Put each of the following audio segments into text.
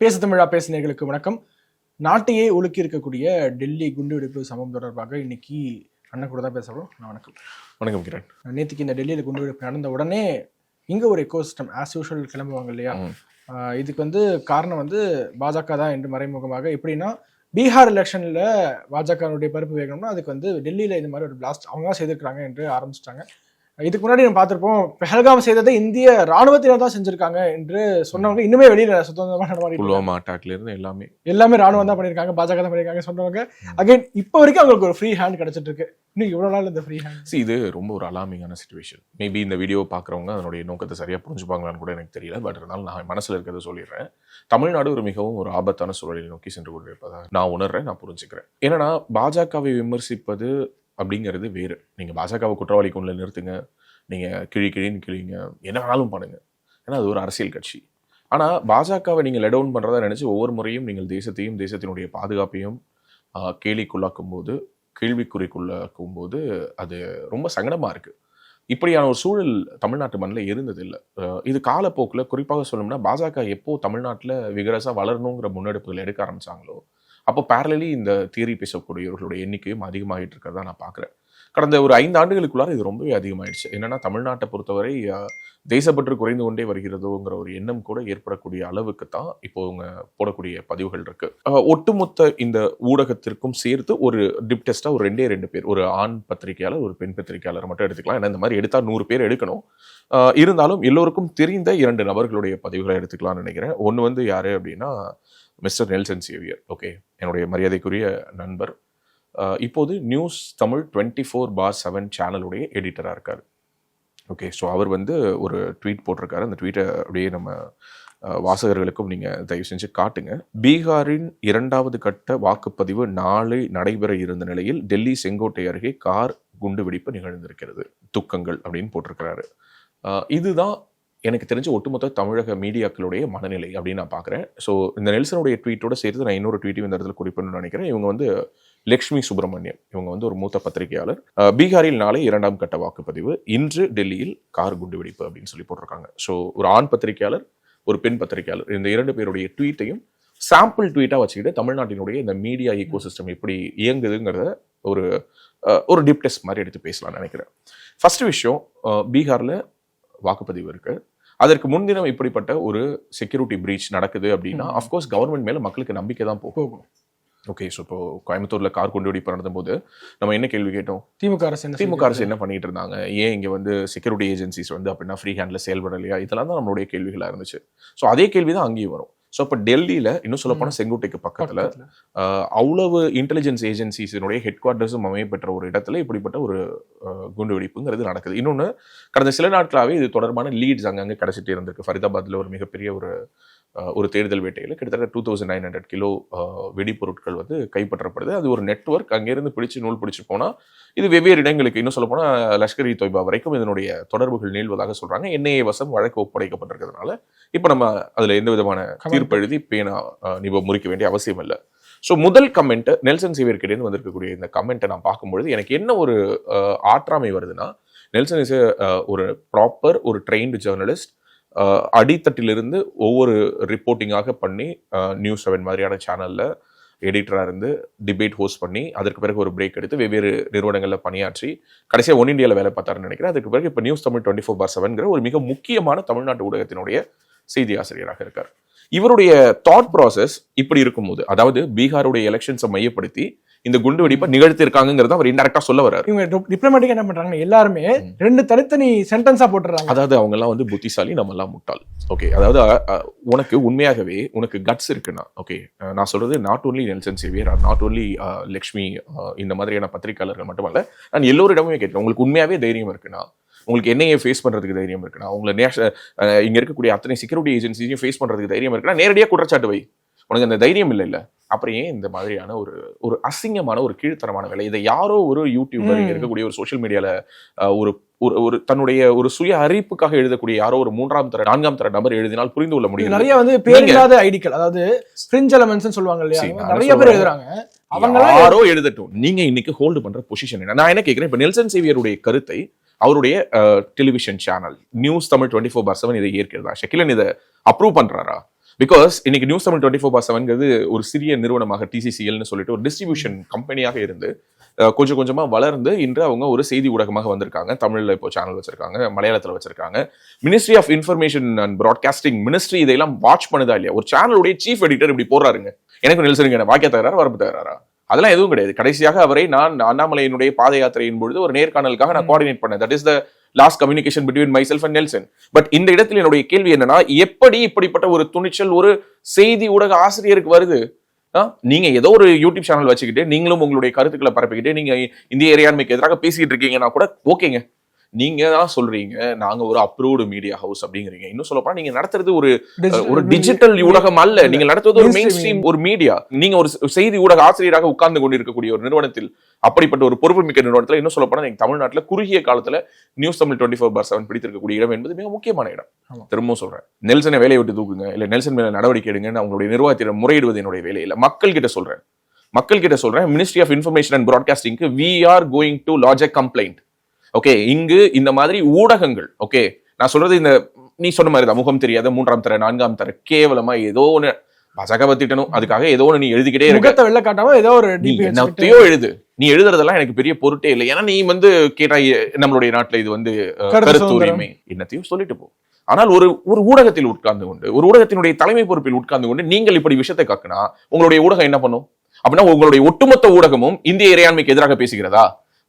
பேச தமிழா பேசினர்களுக்கு வணக்கம். நாட்டையே ஒழுக்கி இருக்கக்கூடிய டெல்லி குண்டுவெடிப்பு சம்பவம் தொடர்பாக இன்னைக்கு அண்ணன் கூட தான் பேசுகிறோம் நான் வணக்கம். வணக்கம் கிரண். நேற்றுக்கு இந்த டெல்லியில் குண்டுவெடிப்பு நடந்த உடனே இங்கே ஒரு எக்கோசிஸ்டம் ஆஸ் யூஷுவல் கிளம்புவாங்க இல்லையா? இதுக்கு வந்து காரணம் வந்து பாஜக தான் என்று மறைமுகமாக எப்படின்னா பீகார் எலெக்ஷனில் பாஜகனுடைய பருப்பு வேகணும்னா அதுக்கு வந்து டெல்லியில் இந்த மாதிரி ஒரு பிளாஸ்ட் அவங்க தான் செய்திருக்காங்க என்று ஆரம்பிச்சிட்டாங்க. இதுக்கு முன்னாடி நம்ம பார்த்திருப்போம் பெஹல்காம் செய்ததை இந்திய ராணுவத்தினர் தான் செஞ்சிருக்காங்க என்று சொன்னவங்க இன்னுமே வெளியில சுதந்திரமா இருக்காங்க. புல்வாமா அட்டாக்ல இருந்து எல்லாமே. எல்லாமே ராணுவம் தான் பண்ணியிருக்காங்க பாஜக தான் பண்ணியிருக்காங்க சொன்னவங்க. அகைன் இப்போ வரைக்கும் அவங்களுக்கு ஒரு ஃப்ரீ ஹேண்ட் கிடைச்சிட்டு இருக்கு இன்னும் இவ்வளவு நாள் இந்த ஃப்ரீ ஹேண்ட் இது ரொம்ப ஒரு அலாமிங்கான சுச்சுவேஷன் மேபி இந்த வீடியோ பார்க்குறவங்க அதனுடைய நோக்கத்தை சரியா புரிஞ்சுப்பாங்களான்னு கூட எனக்கு தெரியல. பட் இருந்தாலும் நான் மனசுல இருக்கிறத சொல்லிடுறேன். தமிழ்நாடு ஒரு மிகவும் ஒரு ஆபத்தான சூழலை நோக்கி சென்று கொண்டிருப்பதாக நான் உணர்றேன் நான் புரிஞ்சுக்கிறேன். ஏன்னா பாஜகவை விமர்சிப்பது அப்படிங்கிறது வேறு. நீங்கள் பாஜகவை குற்றவாளி கொண்டு நிறுத்துங்க. நீங்கள் கிழி கிழின்னு கிழிங்க. என்ன வேணாலும் பண்ணுங்கள் ஏன்னா அது ஒரு அரசியல் கட்சி. ஆனால் பாஜகவை நீங்கள் லெட் டவுன் நினச்சி ஒவ்வொரு முறையும் நீங்கள் தேசத்தையும் தேசத்தினுடைய பாதுகாப்பையும் கேலிக்குள்ளாக்கும் போது கேள்விக்குறிக்குள்ளாக்கும் போது அது ரொம்ப சங்கடமாக இருக்குது இப்படியான ஒரு சூழல் தமிழ்நாட்டு மண்ணில் இருந்ததில்லை. இது காலப்போக்கில் குறிப்பாக சொல்லணும்னா பாஜக எப்போ தமிழ்நாட்டில் விகரஸாக வளரணுங்கிற முன்னெடுப்புகள் எடுக்க ஆரம்பிச்சாங்களோ அப்போ பேரலி இந்த தியரி பேசக்கூடியவர்களுடைய எண்ணிக்கையும் அதிகமாகிட்டு இருக்கிறதா நான் பார்க்குறேன் கடந்த ஒரு ஐந்து ஆண்டுகளுக்குள்ளார இது ரொம்பவே அதிகமாயிடுச்சு. என்னென்னா தமிழ்நாட்டை பொறுத்தவரை தேசப்பற்று குறைந்து கொண்டே வருகிறதோங்கிற ஒரு எண்ணம் கூட ஏற்படக்கூடிய அளவுக்கு தான் இப்போ இவங்க போடக்கூடிய பதிவுகள் இருக்கு. ஒட்டுமொத்த இந்த ஊடகத்திற்கும் சேர்த்து ஒரு டிப் டெஸ்டா ஒரு ரெண்டே ரெண்டு பேர் ஒரு ஆண் பத்திரிகையாளர் ஒரு பெண் பத்திரிகையாளர் மட்டும் எடுத்துக்கலாம். ஏன்னா இந்த மாதிரி எடுத்தால் நூறு பேர் எடுக்கணும். இருந்தாலும் எல்லோருக்கும் தெரிந்த இரண்டு நபர்களுடைய பதிவுகளை எடுத்துக்கலாம்னு நினைக்கிறேன். ஒன்று வந்து யாரு அப்படின்னா மிஸ்டர் நெல்சன் சேவியர். ஓகே. என்னுடைய மரியாதைக்குரிய நண்பர். இப்போது news Tamil twenty four bar seven சேனலுடைய எடிட்டராக இருக்கார். ஓகே. ஸோ அவர் வந்து ஒரு ட்வீட் போட்டிருக்காரு. அந்த ட்வீட்டை அப்படியே நம்ம வாசகர்களுக்கும் நீங்கள் தயவு செஞ்சு காட்டுங்க. பீகாரின் இரண்டாவது கட்ட வாக்குப்பதிவு நாளை நடைபெற இருந்த நிலையில் டெல்லி செங்கோட்டை அருகே கார் குண்டு வெடிப்பு நிகழ்ந்திருக்கிறது. துக்கங்கள் அப்படின்னு போட்டிருக்கிறாரு. இதுதான் எனக்கு தெரிஞ்ச ஒட்டுமொத்த தமிழக மீடியாக்களுடைய மனநிலை அப்படின்னு நான் பார்க்குறேன். ஸோ இந்த நெல்சனுடைய ட்வீட்டோட சேர்த்து நான் இன்னொரு ட்வீட்டையும் இந்த இடத்துல குறிப்பிடணும்னு நினைக்கிறேன். இவங்க வந்து லக்ஷ்மி சுப்பிரமணியம். இவங்க வந்து ஒரு மூத்த பத்திரிகையாளர். பீகாரில் நாளை இரண்டாம் கட்ட வாக்குப்பதிவு. இன்று டெல்லியில் கார் குண்டு வெடிப்பு அப்படின்னு சொல்லி போட்டிருக்காங்க. ஸோ ஒரு ஆண் பத்திரிகையாளர் ஒரு பெண் பத்திரிகையாளர். இந்த இரண்டு பேருடைய ட்வீட்டையும் சாம்பிள் ட்வீட்டாக வச்சுக்கிட்டு தமிழ்நாட்டினுடைய இந்த மீடியா ஈகோ சிஸ்டம் எப்படி இயங்குதுங்கிறத ஒரு ஒரு டிப் டெஸ்ட் மாதிரி எடுத்து பேசலாம்னு நினைக்கிறேன். ஃபர்ஸ்ட் விஷயம் பீகாரில் வாக்குப்பதிவு இருக்கு. அதற்கு முன்தினம் இப்படிப்பட்ட ஒரு செக்யூரிட்டி பிரீச் நடக்குது அப்படின்னா. அஃப்கோர்ஸ் கவர்மெண்ட் மேல மக்களுக்கு நம்பிக்கை தான் போகும். ஓகே ஸோ இப்போ கோயம்புத்தூர்ல கார் கொண்டு வெடிப்பு நடந்தபோது நம்ம என்ன கேள்வி கேட்டோம்? திமுக அரசு என்ன திமுக அரசு? என்ன பண்ணிட்டு இருந்தாங்க? ஏன் இங்க வந்து செக்யூரிட்டி ஏஜென்சிஸ் வந்து அப்படின்னா ஃப்ரீ ஹேண்ட்ல செயல்படலையா? இதெல்லாம் தான் நம்மளுடைய கேள்விகளா இருந்துச்சு. ஸோ அதே கேள்வி தான் அங்கேயும் வரும். ஸோ இப்போ டெல்லியில இன்னும் சொல்ல போனா செங்கோட்டைக்கு பக்கத்துல அவ்வளவு இன்டெலிஜென்ஸ் ஏஜென்சிஸினுடைய ஹெட் குவார்ட்டர்ஸும் அமையப்பெற்ற ஒரு இடத்துல இப்படிப்பட்ட ஒரு குண்டு வெடிப்புங்கிறது நடக்குது. இன்னொன்று கடந்த சில நாட்களாகவே இது தொடர்பான லீட்ஸ் அங்கங்கே கிடைச்சிட்டே இருந்திருக்கு. ஃபரிதாபாத்ல ஒரு மிகப்பெரிய ஒரு ஒரு தேடுதல் வேட்டையில் கிட்டத்தட்ட two thousand nine hundred kilo வெடிப்பொருட்கள் வந்து கைப்பற்றப்படுது. அது ஒரு நெட்வொர்க் அங்கேருந்து பிடிச்சு நூல் பிடிச்சு போனால் இது வெவ்வேறு இடங்களுக்கு இன்னும் சொல்ல போனால் லஷ்கர் இ தொய்பா வரைக்கும் இதனுடைய தொடர்புகள் நீள்வதாக சொல்றாங்க. என்ஐஏ வசம் வழக்கு ஒப்படைக்கப்பட்டிருக்கிறதுனால இப்போ நம்ம அதில் எந்த விதமான தீர்ப்பு எழுதி பேனா நிப முறிக்க வேண்டிய அவசியம் இல்லை. ஸோ முதல் கமெண்ட் நெல்சன் சேவியர் கிட்டேருந்து வந்திருக்கக்கூடிய இந்த கமெண்ட்டை நான் பார்க்கும்பொழுது எனக்கு என்ன ஒரு ஆற்றாமை வருதுன்னா நெல்சன் இஸ் ஒரு ப்ராப்பர் ஒரு ட்ரெயின்டு ஜேர்னலிஸ்ட் அடித்தட்டிலிருந்து ஒவ்வொரு ரிப்போர்ட்டிங்காக பண்ணி நியூஸ் செவன் மாதிரியான சேனலில் எடிட்டராக இருந்து டிபேட் ஹோஸ்ட் பண்ணி அதற்கு பிறகு ஒரு பிரேக் எடுத்து வெவ்வேறு நிறுவனங்களில் பணியாற்றி கடைசியாக ஒன் இண்டியாவில் வேலை பார்த்தாருன்னு நினைக்கிறேன். அதுக்கு பிறகு இப்போ news Tamil twenty four bar செவன்கிற ஒரு மிக முக்கியமான தமிழ்நாட்டு ஊடகத்தினுடைய செய்தி ஆசிரியராக இருக்கார். இவருடைய தாட் ப்ராசஸ் இப்படி இருக்கும்போது அதாவது பீகாருடைய எலெக்ஷன்ஸை மையப்படுத்தி இந்த குண்டு வெடிப்பை நிகழ்த்தியிருக்காங்கிறத அவர் இன்டெரக்டா சொல்ல வர்றாரு. இவங்க டிப்ளமேட்டிக் என்ன பண்றாங்க எல்லாருமே ரெண்டு தனித்தனி சென்டென்ஸா போட்டுறாங்க அதாவது அவங்க எல்லாம் வந்து புத்திசாலி நம்ம எல்லாம் முட்டாள். ஓகே அதாவது உனக்கு உண்மையாகவே உனக்கு கட்ஸ் இருக்குன்னா ஓகே நான் சொல்றது not only Nelson Xavier not only Lakshmi இந்த மாதிரியான பத்திரிகையாளர்கள் மட்டுமல்ல நான் எல்லோரிடமுமே கேட்கிறேன் உங்களுக்கு உண்மையாவே தைரியம் இருக்குன்னா உங்களுக்கு என்னையே ஃபேஸ் பண்றதுக்கு தைரியம் இருக்குன்னா உங்களை நேஷ இங்க இருக்கக்கூடிய அத்தனை செக்யூரிட்டி ஏஜென்சிஸையும் ஃபேஸ் பண்றதுக்கு தைரியம் இருக்குன்னா நேரடியாக குற்றச்சாட்டு வை. உனக்கு அந்த தைரியம் இல்லை இல்ல அப்புறம் ஏன் இந்த மாதிரியான ஒரு ஒரு அசிங்கமான ஒரு கீழ்த்தரமான வேலை? இதை யாரோ ஒரு யூடியூபர். இருக்கக்கூடிய ஒரு சோஷியல் மீடியால ஒரு ஒரு ஒரு தன்னுடைய ஒரு சுய அறிப்புக்காக எழுதக்கூடிய யாரோ ஒரு மூன்றாம் தர நான்காம் தர நபர் எழுதினால் புரிந்து கொள்ள முடியும். நிறைய வந்து பேர் இல்லாத ஐடிக்கள் அதாவது ஃப்ரிஞ்ச் எலமெண்ட்ஸ் சொல்லுவாங்க இல்லையா? நிறைய பேர். எழுதுறாங்க. அவங்க யாரோ எழுதட்டும். நீங்க இன்னைக்கு ஹோல்டு பண்ற பொசிஷன் என்ன? நான் என்ன கேட்கிறேன்? இப்ப நெல்சன் சேவியருடைய கருத்தை அவருடைய television channel news Tamil twenty four bar seven இதை ஏற்கிறதா? ஷக்கிலன் இதை அப்ரூவ் பண்றாரா? பிகாஸ் இன்னைக்கு news Tamil twenty four bar செவன்ங்கிறது ஒரு சிறிய நிறுவனமாக டிசிசிஎல்னு சொல்லிட்டு ஒரு டிஸ்ட்ரிபியூஷன் கம்பெனியாக இருந்து கொஞ்சம் கொஞ்சமா வளர்ந்து இன்று அவங்க ஒரு செய்தி ஊடகமாக வந்திருக்காங்க. தமிழ்ல இப்போ சேனல் வச்சிருக்காங்க மலையாளத்துல வச்சிருக்காங்க. Ministry of information and broadcasting ministry இதெல்லாம் வாட்ச் பண்ணுதா இல்லையா? ஒரு சேனலுடைய சீஃப் எடிட்டர் இப்படி போடுறாருங்க. எனக்கு நெல்சனுங்க வாக்கிய தகராறு வரப்பு தகராறா அதெல்லாம் எதுவும் கிடையாது. கடைசியாக அவரை நான் அண்ணாமலையினுடைய பாத யாத்திரையின் பொழுது ஒரு நேர்காணலுக்காக நான் கோஆர்டினேட் பண்ணேன். That is the last communication between myself and Nelson but இந்த இடத்தில் என்னுடைய கேள்வி என்னன்னா எப்படி இப்படிப்பட்ட ஒரு துணிச்சல் ஒரு செய்தி ஊடக ஆசிரியருக்கு வருது? நீங்க ஏதோ ஒரு யூடியூப் சேனல் வச்சுக்கிட்டு நீங்களும் உங்களுடைய கருத்துக்களை பரப்பிக்கிட்டு நீங்க இந்திய இறையாண்மைக்கு எதிராக பேசிக்கிட்டு இருக்கீங்கன்னா கூட ஓகேங்க. நீங்க தான் சொல்றீங்க நாங்க ஒரு அப்ரூவ்டு மீடியா ஹவுஸ் அப்படிங்கிறீங்க. இன்னும் சொல்லப்போனா நீங்க நடத்துறது ஒரு ஒரு டிஜிட்டல் ஊடகம் அல்ல. நீங்க நடத்துவது ஒரு மெயின். ஸ்ட்ரீம் ஒரு மீடியா நீங்க ஒரு செய்தி ஊடக ஆசிரியராக உட்கார்ந்து கொண்டிருக்கக்கூடிய ஒரு நிறுவனத்தில் அப்படிப்பட்ட ஒரு பொறுப்புமிக்க நிறுவனத்துல இன்னும் சொல்லப்போனா நீங்க தமிழ்நாட்டுல குறுகிய காலத்துல news Tamil twenty four bar seven பிடித்திருக்கக்கூடிய இடம் என்பது மிக முக்கியமான இடம். திரும்பவும் சொல்றேன். நெல்சனை வேலையை விட்டு தூக்குங்க இல்ல நெல்சன் மேல நடவடிக்கை எடுங்கன்னு அவங்களுடைய நிர்வாகத்திடம் முறையிடுவது என்னுடைய வேலை இல்ல. மக்கள் கிட்ட சொல்றேன். மக்கள் கிட்ட சொல்றேன் ministry of information and ப்ராட்காஸ்டிங்க்கு we are going to lodge a complaint okay இங்கு இந்த மாதிரி ஊடகங்கள் ஓகே நான் சொல்றது இந்த நீ சொன்ன மாதிரி தான் முகம் தெரியாத மூன்றாம் தர நான்காம் தர கேவலமா ஏதோ ஒண்ணு பாஜக பத்திட்டணும் அதுக்காக ஏதோ ஒண்ணு நீ எழுதிக்கிட்டே இருக்க. வெளில காட்டாம ஏதோ ஒரு என்னத்தையோ எழுது. நீ எழுதுறதெல்லாம் எனக்கு பெரிய பொருட்டே இல்லை. ஏன்னா நீ வந்து கேட்டா நம்மளுடைய நாட்டுல இது வந்து கருத்து. உரிமை. என்னத்தையும் சொல்லிட்டு போ. ஆனால் ஒரு ஒரு ஊடகத்தில் உட்கார்ந்து கொண்டு ஒரு ஊடகத்தினுடைய தலைமை பொறுப்பில் உட்கார்ந்து கொண்டு நீங்கள் இப்படி விஷயத்தை காக்குனா உங்களுடைய ஊடகம் என்ன பண்ணும்? அப்படின்னா உங்களுடைய ஒட்டுமொத்த ஊடகமும் இந்திய இறையாண்மைக்கு எதிராக பேசுகிறதா?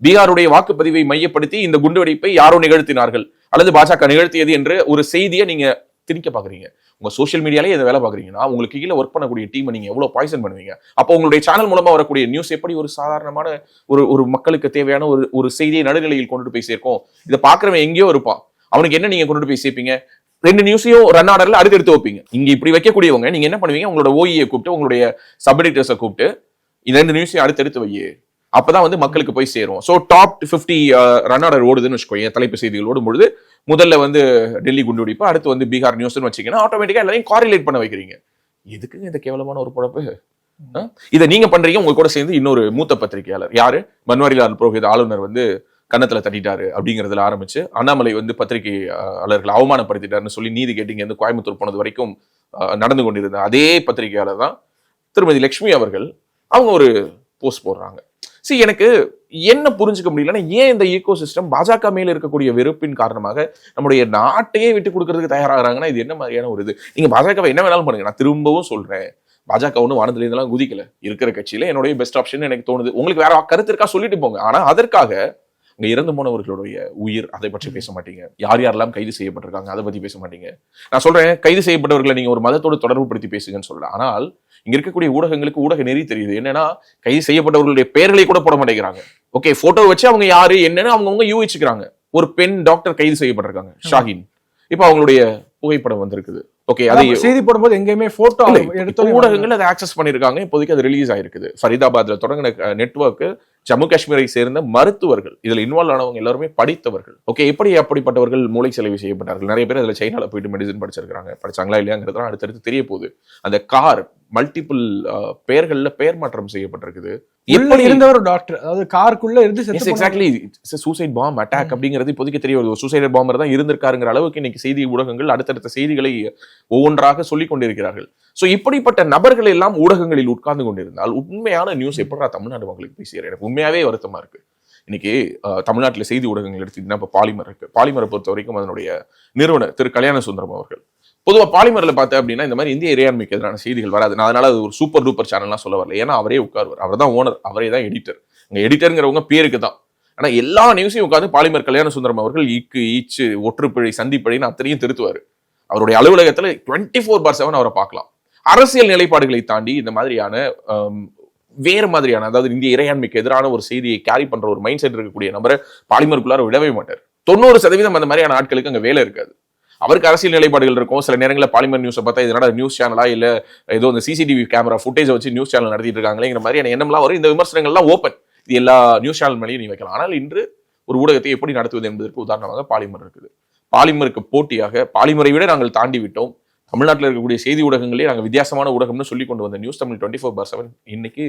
பீகாருடைய வாக்குப்பதிவை மையப்படுத்தி இந்த குண்டுவெடிப்பை யாரோ நிகழ்த்தினார்கள் அல்லது பாஜக நிகழ்த்தியது என்று ஒரு செய்தியை நீங்க திணிக்க பாக்குறீங்க. உங்க சோஷியல் மீடியாலே இதை வேலை பாக்குறீங்கன்னா உங்களுக்கு கீழே ஒர்க் பண்ணக்கூடிய டீமை நீங்க எவ்வளவு பாய்சன் பண்ணுவீங்க? அப்போ உங்களுடைய சேனல் மூலமா வரக்கூடிய நியூஸ் எப்படி ஒரு சாதாரணமான ஒரு ஒரு மக்களுக்கு தேவையான ஒரு ஒரு செய்தியை நடுநிலையில் கொண்டு போய் சேர்க்கும்? இதை பாக்குறவன் எங்கேயோ இருப்பான். அவனுக்கு என்ன நீங்க கொண்டு போய் சேர்ப்பீங்க? ரெண்டு நியூஸையும் ரன் ஆர்டர்ல அடுத்து எடுத்து வைப்பீங்க. இங்க இப்படி வைக்கக்கூடியவங்க நீங்க என்ன பண்ணுவீங்க? உங்களோட ஓஇயை கூப்பிட்டு உங்களுடைய சப்எடிட்டர்ஸை கூப்பிட்டு இந்த ரெண்டு நியூஸையும் அடுத்தடுத்து வையே. அப்பதான் வந்து மக்களுக்கு போய் சேரும். So top fifty run order ஓடுதுன்னு வச்சுக்கோங்க தலைப்பு செய்திகள் ஓடும் பொழுது முதல்ல வந்து டெல்லி குண்டுவெடிப்பு அடுத்து வந்து பீகார் நியூஸ்னு வச்சீங்கன்னா ஆட்டோமேட்டிக்கா எல்லாரையும் காரிலேட் பண்ண வைக்கிறீங்க. எதுக்குங்க இந்த கேவலமான ஒரு பொழப்பு? இதை நீங்க பண்றீங்க உங்க கூட சேர்ந்து இன்னொரு மூத்த பத்திரிகையாளர். யாரு? பன்வாரிலால் புரோஹித் ஆளுநர் வந்து கன்னத்துல தட்டிட்டாரு அப்படிங்கறதுல ஆரம்பிச்சு அண்ணாமலை வந்து பத்திரிகையாளர்களை அவமானப்படுத்திட்டாருன்னு சொல்லி நீதி கேட்டு இங்க இருந்து கோயம்புத்தூர் போனது வரைக்கும் நடந்து கொண்டிருந்த அதே பத்திரிகையாளர் தான் திருமதி லட்சுமி அவர்கள். அவங்க ஒரு போஸ்ட் போடுறாங்க. சி எனக்கு என்ன புரிஞ்சுக்க முடியலன்னா ஏன் இந்த ஈகோ சிஸ்டம் பாஜக மேல இருக்கக்கூடிய வெறுப்பின் காரணமாக நம்முடைய நாட்டையே விட்டு கொடுக்கறதுக்கு தயாராகிறாங்கன்னா இது என்ன மாதிரியான ஒரு இது? நீங்க பாஜகவை என்ன வேணாலும் பண்ணுங்க. நான் திரும்பவும் சொல்றேன். பாஜக ஒன்றும் வானத்துல இருந்தெல்லாம் குதிக்கல. இருக்கிற கட்சியில என்னுடைய பெஸ்ட் ஆப்ஷன் எனக்கு தோணுது. உங்களுக்கு வேற கருத்து இருக்கா சொல்லிட்டு போங்க. ஆனா அதற்காக இங்க இறந்து போனவர்களுடைய உயிர் அதை பற்றி பேச மாட்டீங்க. யார் யாரெல்லாம் கைது செய்யப்பட்டிருக்காங்க அதை பத்தி பேச மாட்டீங்க. நான் சொல்றேன் கைது செய்யப்பட்டவர்களை நீங்க ஒரு மதத்தோடு தொடர்பு படுத்தி பேசுங்கன்னு சொல்லல. ஆனால் இங்க இருக்கக்கூடிய ஊடகங்களுக்கு ஊடக நெறி தெரியுது. என்னன்னா கைது செய்யப்பட்டவர்களுடைய பெயர்களை கூட போட மாட்டேங்கிறாங்க. ஓகே போட்டோ வச்சு அவங்க யாரு என்னன்னு அவங்கவுங்க யூகிச்சுக்கிறாங்க. ஒரு பெண் டாக்டர் கைது செய்யப்பட்டிருக்காங்க ஷாஹின் இப்போ அவங்களுடைய புகைப்படம் வந்திருக்குது. ஓகே அதை செய்தி போடும்போது எங்கேயுமே போட்டோ எடுத்து ஊடகங்கள் அதை ஆக்சஸ் பண்ணிருக்காங்க இப்போதைக்கு அது ரிலீஸ் ஆயிருக்குது. ஃபரிதாபாத்ல தொடங்கின நெட்வொர்க் ஜம்மு காஷ்மீரை சேர்ந்த மருத்துவர்கள் இதுல இன்வால்வ் ஆனவங்க எல்லாருமே படித்தவர்கள். ஓகே எப்படி அப்படிப்பட்டவர்கள் மூளை செலவு செய்யப்பட்டார்கள்? நிறைய பேர் அதுல சைனால போயிட்டு மெடிசன் படிச்சிருக்காங்க படிச்சாங்களா இல்லையாங்கிறதுலாம் அடுத்தடுத்து தெரிய போகுது அந்த கார் மல்டிபிள் பெயர்கள்ல பெயர் மாற்றம் செய்யப்பட்டிருக்குது. எப்படி இருந்த ஒரு டாக்டர் அதாவது காருக்குள்ள இருந்து எக்ஸாக்ட்லி சூசைட் பாம் அட்டாக் அப்படிங்கிறது இப்போதைக்கு தெரிய வருது. சூசைட் பாம்பர் தான் இருந்திருக்காருங்கிற அளவுக்கு இன்னைக்கு செய்தி ஊடகங்கள் அடுத்தடுத்த செய்திகளை ஒவ்வொன்றாக சொல்லிக் கொண்டிருக்கிறார்கள். சோ இப்படிப்பட்ட நபர்கள் எல்லாம் ஊடகங்களில் உட்கார்ந்து கொண்டிருந்தால் உண்மையான நியூஸ் எப்படா தமிழ்நாடு மக்களுக்கு போய் எனக்கு உண்மையாவே வருத்தமா இருக்கு. இன்னைக்கு தமிழ்நாட்டில் செய்தி ஊடகங்கள் எடுத்தீங்கன்னா இப்போ பாலிமர் இருக்கு. பாலிமரை பொறுத்த வரைக்கும் அதனுடைய நிறுவனர் திரு கல்யாண சுந்தரம் அவர்கள். பொதுவா பாலிமர்ல பார்த்தேன் அப்படின்னா இந்த மாதிரி இந்திய இறையாண்மைக்கு எதிரான செய்திகள் வராது. நான் அதனால அது ஒரு சூப்பர் டூப்பர் சேனல்லாம் சொல்ல வரல. ஏன்னா அவரே உட்காருவார். அவர் தான் ஓனர் அவரே தான் எடிட்டர் இங்கே எடிட்டருங்கிறவங்க பேருக்கு தான். ஆனா எல்லா நியூஸையும் உட்காந்து பாலிமர் கல்யாண சுந்தரம் அவர்கள் ஈக்கு ஈச்சு ஒற்றுப்பிழை சந்திப்பிழைன்னு அத்தனையும் திருத்துவார். அவருடைய அலுவலகத்துல டுவெண்ட்டி ஃபோர் பார் செவன் அவரை பார்க்கலாம். அரசியல் நிலைப்பாடுகளை தாண்டி இந்த மாதிரியான வேறு மாதிரியான அதாவது இந்திய இறையாண்மைக்கு எதிரான ஒரு செய்தியை கேரி பண்ற ஒரு மைண்ட் செட் இருக்கக்கூடிய நபரை பாலிமருக்குள்ளார விடவே மாட்டார். தொண்ணூறு சதவீதம் அந்த மாதிரியான ஆட்களுக்கு அங்கே வேலை இருக்காது. அவருக்கு அரசியல் நிலைப்பாடுகள் இருக்கும். சில நேரங்களில் பாலிமர் நியூஸை பார்த்தா இதனால நியூஸ் சேனலா இல்ல ஏதோ இந்த சிசிடிவி கேமரா ஃபுட்டேஜை வச்சு நியூஸ் சேனல் நடத்திட்டு இருக்காங்களேங்கிற மாதிரியான எண்ணம்லாம் வரும். இந்த விமர்சனங்கள்லாம் ஓப்பன் இது எல்லா நியூஸ் சேனல் மேலேயும் நீ வைக்கலாம். ஆனால் இன்று ஒரு ஊடகத்தை எப்படி நடத்துவது என்பதற்கு உதாரணமாக பாலிமர் இருக்குது. பாலிமருக்கு போட்டியாக பாலிமரை விட நாங்கள் தாண்டி விட்டோம். தமிழ்நாட்டில் இருக்கக்கூடிய செய்தி ஊடகங்களே நாங்கள் வித்தியாசமான ஊடகம்னு சொல்லி கொண்டு வந்த news Tamil twenty four bar seven இன்னைக்கு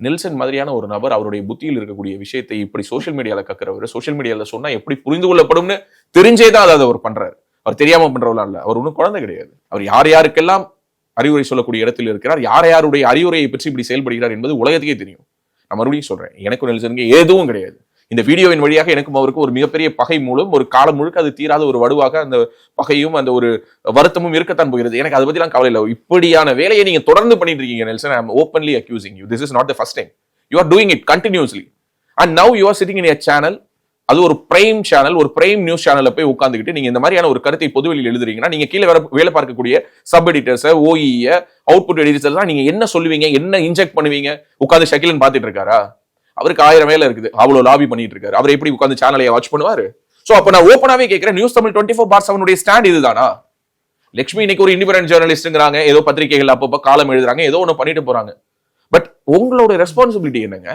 நெல்சன் மாதிரியான ஒரு நபர் அவருடைய புத்தியில் இருக்கக்கூடிய விஷயத்தை இப்படி சோஷியல் மீடியாவில் கக்கிறவர் சோஷியல் மீடியாவில் சொன்னால் எப்படி புரிந்து கொள்ளப்படும்னு தெரிஞ்சே தான் அதை அவர் பண்ணுறாரு அவர் தெரியாமல் பண்றவலாம் இல்லை அவர் ஒன்றும் குழந்தை கிடையாது. அவர் யார் யாருக்கெல்லாம் அறிவுரை சொல்லக்கூடிய இடத்தில் இருக்கிறார் யார் யாருடைய அறிவுரையை பற்றி இப்படி செயல்படுகிறார் என்பது உலகத்துக்கே தெரியும். நான் மறுபடியும் சொல்கிறேன் எனக்கும் நெல்சனுக்கு எதுவும் கிடையாது. இந்த வீடியோவின் வழியாக எனக்கும் அவருக்கு ஒரு மிகப்பெரிய பகை மூலம் ஒரு காலம் முழுக்க அது தீராத ஒரு வடுவாக அந்த பகையும் அந்த ஒரு வருத்தமும் இருக்கத்தான் போகிறது. எனக்கு அதை பத்திலாம் கவலை இல்லை. இப்படியான வேலையை நீங்க தொடர்ந்து பண்ணிட்டு இருக்கீங்க Nelson I openly accusing you this is not the first time you are doing it continuously and now you are sitting in a channel அது ஒரு பிரைம் சேனல் ஒரு பிரைம் நியூஸ் சேனல்ல போய் உட்காந்துக்கிட்டு நீங்க இந்த மாதிரியான ஒரு கருத்தை பொதுவெளியில் எழுதுறீங்கன்னா நீங்க கீழே வேலை பார்க்கக்கூடிய சப் எடிட்டர்ஸ் ஓஇய அவுட்புட் எடிட்டர்ஸ் நீங்க என்ன சொல்லுவீங்க என்ன இன்ஜெக்ட் பண்ணுவீங்க? உட்காந்து ஷக்கிலன் பார்த்துட்டு இருக்காரா? அவருக்கு ஆயிரம் வேலை இருக்குது. அவ்வளோ லாபி பண்ணிட்டு இருக்காரு அவர் எப்படி உட்காந்து சேனலையை வாட்ச் பண்ணுவாரு? சோ அப்ப நான் ஓப்பனாவே கேட்குறேன். News Tamil twenty four bar செவனுடைய stand இதுதானா? லட்சுமி இன்னைக்கு ஒரு இண்டிபெண்ட் ஜேர்னலிஸ்ட்ங்கிறாங்க ஏதோ பத்திரிகைகள் அப்பப்போ காலம் எழுதுறாங்க. ஏதோ ஒன்று பண்ணிட்டு போறாங்க. பட் உங்களோட ரெஸ்பான்சிபிலிட்டி என்னங்க?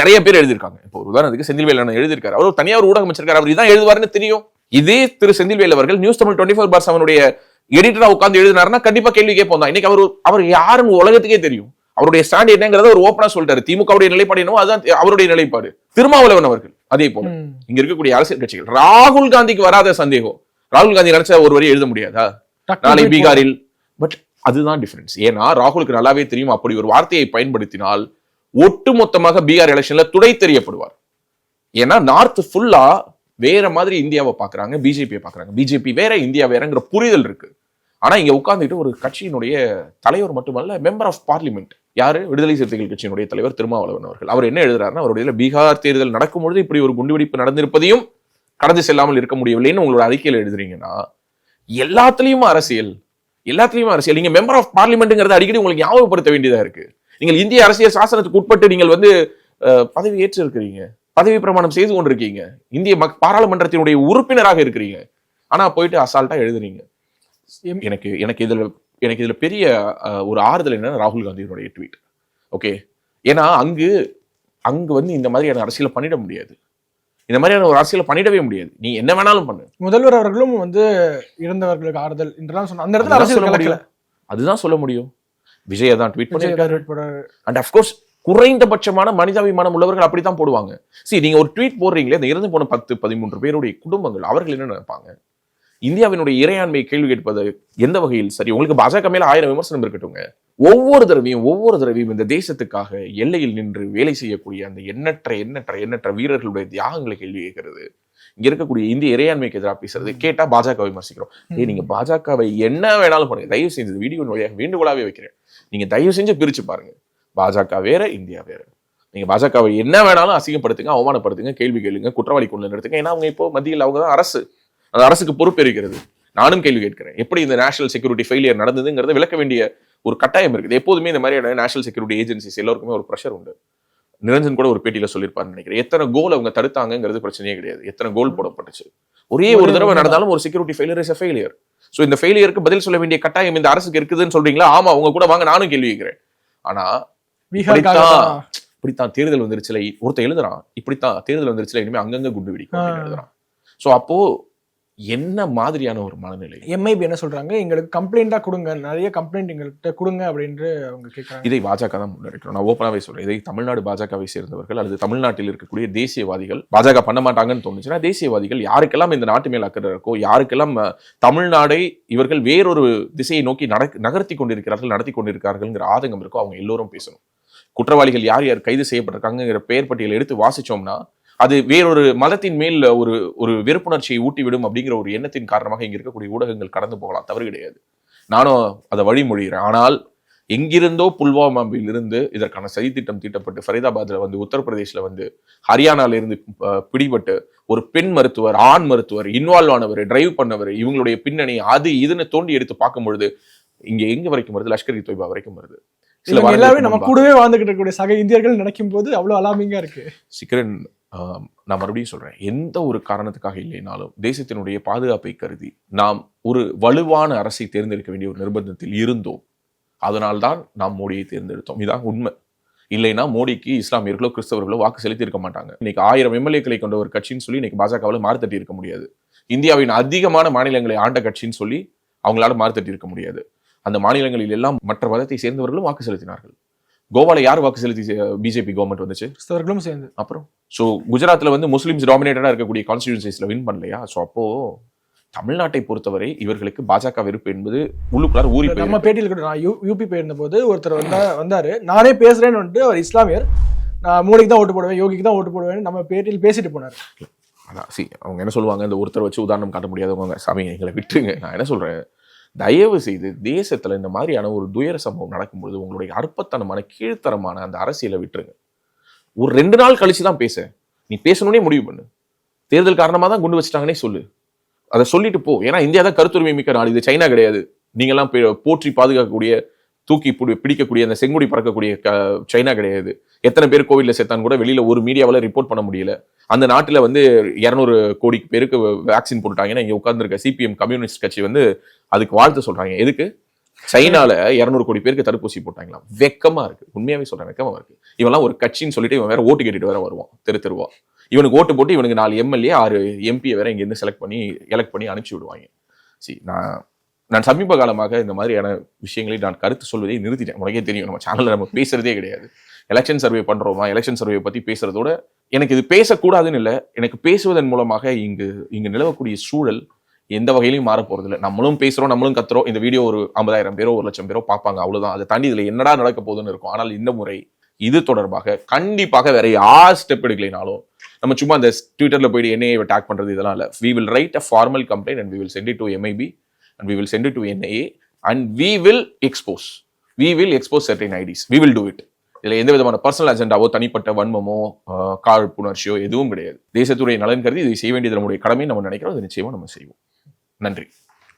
நிறைய பேர் எழுதியிருக்காங்க. இப்போ ஒரு உதாரணத்துக்கு செந்தில்வேல் எழுதியிருக்காரு. அவர் தனியார் ஊடகம் வச்சிருக்காரு அவர் இதான் எழுதுவாருன்னு தெரியும். இதே திரு செந்தில்வேல் அவர்கள் news Tamil twenty four bar செவனுடைய எடிட்டரா உட்காந்து எழுதினாருன்னா கண்டிப்பா கேள்வி கேட்போம் தான். இன்னைக்கு அவர் அவர் யாருன்னு உலகத்துக்கே தெரியும். அவருடைய ஸ்டாண்ட் என்னங்கிறத ஒரு ஓப்பனா சொல்லிட்டாரு. திமுகவுடைய நிலைப்பாடு என்னவோ அதுதான் அவருடைய நிலைப்பாடு. திருமாவளவன் அவர்கள் அதே போல. இங்க இருக்கக்கூடிய அரசியல் கட்சிகள். ராகுல் காந்திக்கு வராத சந்தேகம். ராகுல் காந்தி நினைச்சா ஒரு வரி எழுத முடியாதா? நாளை பீகாரில். பட் அதுதான் டிஃபரன்ஸ் ஏன்னா ராகுலுக்கு நல்லாவே தெரியும். அப்படி ஒரு வார்த்தையை பயன்படுத்தினால் ஒட்டுமொத்தமாக பீகார் எலெக்ஷன்ல துடை தெரியப்படுவார். ஏன்னா நார்த் ஃபுல்லா வேற மாதிரி இந்தியாவை பாக்குறாங்க பிஜேபியை பாக்குறாங்க பிஜேபி வேற இந்தியா வேறங்கிற புரிதல் இருக்கு. ஆனா இங்க உட்கார்ந்துட்டு ஒரு கட்சியினுடைய தலைவர் மட்டுமல்ல மெம்பர் ஆஃப் பார்லிமெண்ட் யாரு? விடுதலை சிறுத்தைகள் கட்சியினுடைய தலைவர் திருமாவளவன் அவர்கள். அவர் என்ன எழுதுறாருன்னா அவருடைய பீகார் தேர்தல் நடக்கும் பொழுது இப்படி ஒரு குண்டுவெடிப்பு நடந்திருப்பதையும் கடந்து செல்லாமல் இருக்க முடியவில்லைன்னு உங்களோட அறிக்கையில எழுதுறீங்கன்னா எல்லாத்துலயும் அரசியல் எல்லாத்துலயும் அரசியல். நீங்க மெம்பர் ஆஃப் பார்லிமெண்ட்ங்கிறத அடிக்கடி உங்களுக்கு ஞாபகப்படுத்த வேண்டியதா இருக்கு. நீங்கள் இந்திய அரசியல் சாசனத்துக்கு உட்பட்டு நீங்கள் வந்து பதவி ஏற்று இருக்கிறீங்க பதவி பிரமாணம் செய்து கொண்டிருக்கீங்க. இந்திய பாராளுமன்றத்தினுடைய உறுப்பினராக இருக்கிறீங்க. ஆனா போயிட்டு அசால்ட்டா எழுதுறீங்க. எனக்கு எனக்கு இதுல எனக்கு இதுல பெரிய ஒரு ஆறுதல் என்னன்னா ராகுல் காந்தியினுடைய ட்வீட். ஓகே? ஏன்னா அங்கு அங்கு வந்து இந்த மாதிரியான அரசியலை பண்ணிட முடியாது. இந்த மாதிரியான ஒரு அரசியலை பண்ணிடவே முடியாது. நீ என்ன வேணாலும் பண்ணு. முதல்வர் அவர்களும் வந்து இறந்தவர்களுக்கு ஆறுதல் என்றெல்லாம் சொன்ன அந்த இடத்துல அரசியல் முடியும். அதுதான் சொல்ல முடியும். விஜய் தான் ட்வீட் போடுறாரு. அண்ட் அஃப்கோர்ஸ் குறைந்தபட்சமான மனிதாபிமானம் உள்ளவர்கள் அப்படித்தான் போடுவாங்க. சரி நீங்க ஒரு ட்வீட் போடுறீங்களே இந்த இறந்து போன பத்து பதிமூன்று பேருடைய குடும்பங்கள் அவர்கள் என்ன நினைப்பாங்க? இந்தியாவினுடைய இறையாண்மையை கேள்வி கேட்பது எந்த வகையில் சரி? உங்களுக்கு பாஜக மேல ஆயிரம் விமர்சனம் இருக்கட்டுங்க ஒவ்வொரு தடவையும் ஒவ்வொரு தடவையும் இந்த தேசத்துக்காக எல்லையில் நின்று வேலை செய்யக்கூடிய அந்த எண்ணற்ற எண்ணற்ற எண்ணற்ற வீரர்களுடைய தியாகங்களை கேள்வி கேட்கிறது. இங்க இருக்கக்கூடிய இந்திய இறையாண்மைக்கு எதிராக பேசுறது கேட்டா பாஜக விமர்சிக்கிறோம். ஏய் நீங்க பாஜகவை என்ன வேணாலும் பண்ணுங்க. தயவு செஞ்சு வீடியோ வழியாக வேண்டுகோளாவே வைக்கிறேன். நீங்க தயவு செஞ்சு பிரிச்சு பாருங்க. பாஜக வேற இந்தியா வேற. நீங்க பாஜகவை என்ன வேணாலும் அசிங்கப்படுத்துங்க அவமானப்படுத்துங்க கேள்வி கேளுங்க குற்றவாளி கொண்டு நிறுத்துங்க. ஏன்னா அவங்க இப்போ மத்தியில் அவங்க தான் அரசு. அந்த அரசுக்கு பொறுப்பு இருக்கிறது நானும் கேள்வி கேட்கிறேன். எப்படி இந்த நேஷனல் செக்யூரிட்டி ஃபெயிலியர் நடந்ததுங்கிறத விளக்க வேண்டிய ஒரு கட்டாயம் இருக்குது. எப்போதுமே இந்த மாதிரியான நேஷனல் செக்யூரிட்டி ஏஜென்சிஸ் எல்லாருக்குமே ஒரு ப்ரெஷர் உண்டு. நிரஞ்சன் கூட ஒரு பேட்டியில சொல்லியிருப்பாருன்னு நினைக்கிறேன். எத்தனை கோல் அவங்க தடுத்தாங்கங்கிறது பிரச்சனையே கிடையாது. எத்தனை கோல் போடப்பட்டுச்சு. ஒரே ஒரு தடவை நடந்தாலும் ஒரு security failure is failure so இந்த ஃபெயிலியருக்கு பதில் சொல்ல வேண்டிய கட்டாயம் இந்த அரசுக்கு இருக்குதுன்னு சொல்றீங்களா? ஆமா அவங்க கூட வாங்க நானும் கேள்வி கேட்கிறேன். ஆனா இப்படித்தான் தான். இப்படித்தான் தேர்தல் வந்துருச்சுல ஒருத்தன் எழுதுறான். இப்படித்தான் தேர்தல் வந்துருச்சுல இனிமே அங்கங்க குண்டு வெடிக்கும். எழுதுறான். சோ அப்போ என்ன மாதிரியான ஒரு மனநிலை? எம்ஐபி என்ன சொல்றாங்க? எங்களுக்கு கம்ப்ளைண்டா கொடுங்க. நிறைய கம்ப்ளைண்ட் எங்கள்கிட்ட கொடுங்க அப்படின்னு அவங்க கேட்கறாங்க இதை பாஜக தான் முன்னெடுக்கிறோம் நான் ஓப்பனாவே சொல்றேன். இதை தமிழ்நாடு பாஜகவை சேர்ந்தவர்கள் அல்லது தமிழ்நாட்டில் இருக்கக்கூடிய தேசியவாதிகள் பாஜக பண்ண மாட்டாங்கன்னு தோணுச்சுன்னா தேசியவாதிகள் யாருக்கெல்லாம் இந்த நாட்டு மேல் அக்கறை இருக்கோ யாருக்கெல்லாம் தமிழ்நாடை இவர்கள் வேறொரு திசையை நோக்கி நடக் நகர்த்தி கொண்டிருக்கிறார்கள் நடத்தி கொண்டிருக்கிறார்கள்ங்கிற ஆதங்கம் இருக்கோ அவங்க எல்லோரும் பேசணும். குற்றவாளிகள் யார் யார் கைது செய்யப்பட்டிருக்காங்கிற பெயர் பட்டியலை எடுத்து வாசிச்சோம்னா அது வேறொரு மதத்தின் மேல் ஒரு ஒரு வெறுப்புணர்ச்சியை ஊட்டிவிடும் அப்படிங்கிற ஒரு எண்ணத்தின் காரணமாக இங்க இருக்கக்கூடிய ஊடகங்கள் கடந்து போகலாம். தவறு கிடையாது. நானும் அதை வழிமொழிகிறேன். ஆனால் எங்கிருந்தோ புல்வாமாவில் இருந்து இதற்கான சதித்திட்டம் தீட்டப்பட்டு ஃபரிதாபாத்ல வந்து உத்தரப்பிரதேஷ்ல வந்து ஹரியானால இருந்து அஹ், பிடிபட்டு ஒரு பெண் மருத்துவர் ஆண் மருத்துவர் இன்வால்வ் ஆனவர் டிரைவ் பண்ணவர் இவங்களுடைய பின்னணி அது இதுன்னு தோண்டி எடுத்து பார்க்கும் பொழுது இங்க எங்க வரைக்கும் வருது? லஷ்கர் தொய்பா வரைக்கும் வருது. வாரங்களுக்கு நம்ம. கூடவே வாழ்ந்துகிட்டு இருக்கக்கூடிய சக இந்தியர்கள் நினைக்கும் போது அவ்வளவு அலாமிங்கா இருக்கு. சிக்கரன் நான் மறுபடியும் சொல்கிறேன் எந்த ஒரு காரணத்துக்காக இல்லைனாலும் தேசத்தினுடைய பாதுகாப்பை கருதி நாம் ஒரு வலுவான அரசை தேர்ந்தெடுக்க வேண்டிய ஒரு நிர்பந்தத்தில் இருந்தோம். அதனால்தான் நாம் மோடியை தேர்ந்தெடுத்தோம். இதான் உண்மை. இல்லைன்னா மோடிக்கு இஸ்லாமியர்களோ கிறிஸ்தவர்களோ வாக்கு செலுத்தி இருக்க மாட்டாங்க. இன்னைக்கு ஆயிரம் எம்எல்ஏக்களை கொண்ட ஒரு கட்சின்னு சொல்லி இன்னைக்கு பாஜகவில் மாறுத்தட்டி இருக்க முடியாது. இந்தியாவின் அதிகமான மாநிலங்களை ஆண்ட கட்சின்னு சொல்லி அவங்களால மாறுத்தட்டி இருக்க முடியாது. அந்த மாநிலங்களில் எல்லாம் மற்ற மதத்தை சேர்ந்தவர்களும் வாக்கு செலுத்தினார்கள். கோவால யார் வாக்கு செலுத்தி பிஜேபி கவர்மெண்ட் வந்துச்சு? கிறிஸ்தவர்களும் சேர்ந்து. அப்புறம். ஸோ குஜராத்ல வந்து முஸ்லிம்ஸ் டாமினேட்டடா இருக்கக்கூடிய கான்ஸ்டியூன்சிஸ்ல வின் பண்ணலையா? ஸோ அப்போ தமிழ்நாட்டை பொறுத்தவரை இவர்களுக்கு பாஜக வெறுப்பு என்பது உள்ளுக்குள்ளார ஊறி நம்ம. பேட்டியில் கூட நான் யூபி போயிருந்த போது ஒருத்தர் வந்தா வந்தாரு. நானே பேசுறேன்னு வந்துட்டு அவர் இஸ்லாமியர். நான் மோடிக்கு தான் ஓட்டு போடுவேன் யோகிக்கு தான் ஓட்டு போடுவேன் நம்ம பேட்டியில் பேசிட்டு போனார். அதான் சி அவங்க என்ன சொல்லுவாங்க? இந்த ஒருத்தர் வச்சு உதாரணம் காட்ட முடியாதவங்க சாமி எங்களை விட்டுருங்க. நான் என்ன சொல்றேன்? தயவு செய்து தேசத்தில் இந்த மாதிரியான ஒரு துயர சம்பவம் நடக்கும்பொழுது உங்களுடைய அற்பத்தனமான கீழ்த்தரமான அந்த அரசியலை விட்டுருங்க. ஒரு ரெண்டு நாள் கழிச்சு தான் பேச. நீ பேசணுன்னே முடிவு பண்ணு. தேர்தல் காரணமாக தான் குண்டு வச்சிட்டாங்கன்னே சொல்லு. அதை சொல்லிட்டு போ. ஏன்னா இந்தியா தான் கருத்துரிமை மிக்க நாடு. இது சைனா கிடையாது. நீங்கள்லாம் போற்றி பாதுகாக்கக்கூடிய தூக்கி பிடி- பிடிக்கக்கூடிய அந்த செங்குடி பறக்கக்கூடிய க- சைனா கிடையாது. எத்தனை பேர் கோவிலில் சேர்த்தான்னு கூட வெளியில ஒரு மீடியாவில் ரிப்போர்ட் பண்ண முடியல. அந்த நாட்டில் வந்து இரநூறு கோடி பேருக்கு வேக்சின் போட்டுட்டாங்கன்னா இங்கே உட்காந்துருக்க சிபிஎம் கம்யூனிஸ்ட் கட்சி வந்து அதுக்கு வாழ்த்து சொல்றாங்க. எதுக்கு? சைனால இரநூறு கோடி பேருக்கு தடுப்பூசி போட்டாங்களாம். வெக்கமா இருக்கு. உண்மையாவே சொல்றேன் வெக்கமா இருக்கு. இவன்லாம் ஒரு கட்சின்னு சொல்லிட்டு இவன் வேற ஓட்டு கேட்டுட்டு வேற வருவான். தெரு தெருவா. இவனுக்கு ஓட்டு போட்டு இவனுக்கு நாலு எம்எல்ஏ ஆறு எம்பியை வேற இங்க இருந்து செலக்ட் பண்ணி எலக்ட் பண்ணி அனுப்பிச்சி விடுவாங்க. சரி நான் நான் சமீப காலமாக இந்த மாதிரியான விஷயங்களை நான் கருத்து சொல்வதை நிறுத்திட்டேன். உனக்கே தெரியும் நம்ம சேனலில் நம்ம பேசுறதே கிடையாது. எலெக்ஷன் சர்வே பண்ணுறோமா எலெக்ஷன் சர்வே பற்றி பேசுறதோட எனக்கு இது பேசக்கூடாதுன்னு இல்லை எனக்கு பேசுவதன் மூலமாக இங்கு இங்கு நிலவக்கூடிய சூழல் எந்த வகையிலையும் மாற இல்லை நம்மளும் பேசுகிறோம் நம்மளும் கத்துறோம். இந்த வீடியோ ஒரு ஐம்பதாயிரம் பேரோ ஒரு லட்சம் பேரோ பார்ப்பாங்க அவ்வளோதான் அதை தாண்டி இதில் என்னடா நடக்க போகுதுன்னு இருக்கும். ஆனால் இந்த முறை இது தொடர்பாக கண்டிப்பாக வேற யார் ஸ்டெப் எடுக்கலைனாலும் நம்ம சும்மா அந்த ட்விட்டரில் போயிட்டு என்னையை டாக் பண்ணுறது இதெல்லாம் இல்லை. We will write a formal complaint and we will send it to MIB and we will send to NIA and we will expose we will expose certain IDs we will do it இதில் எந்த விதமான personal அஜெண்டாவோ தனிப்பட்ட வன்மமோ காழ்ப்புணர்ச்சியோ எதுவும் கிடையாது. தேசத்துடைய நலன் கருதி இதை செய்ய வேண்டியது நம்முடைய கடமை. நம்ம நினைக்கிறோம் அதை நிச்சயமாக நம்ம செய்வோம். நன்றி.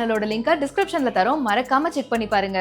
சேனலோட லிங்கை டிஸ்கிரிப்ஷன்ல தரோம். மறக்காம செக் பண்ணி பாருங்க.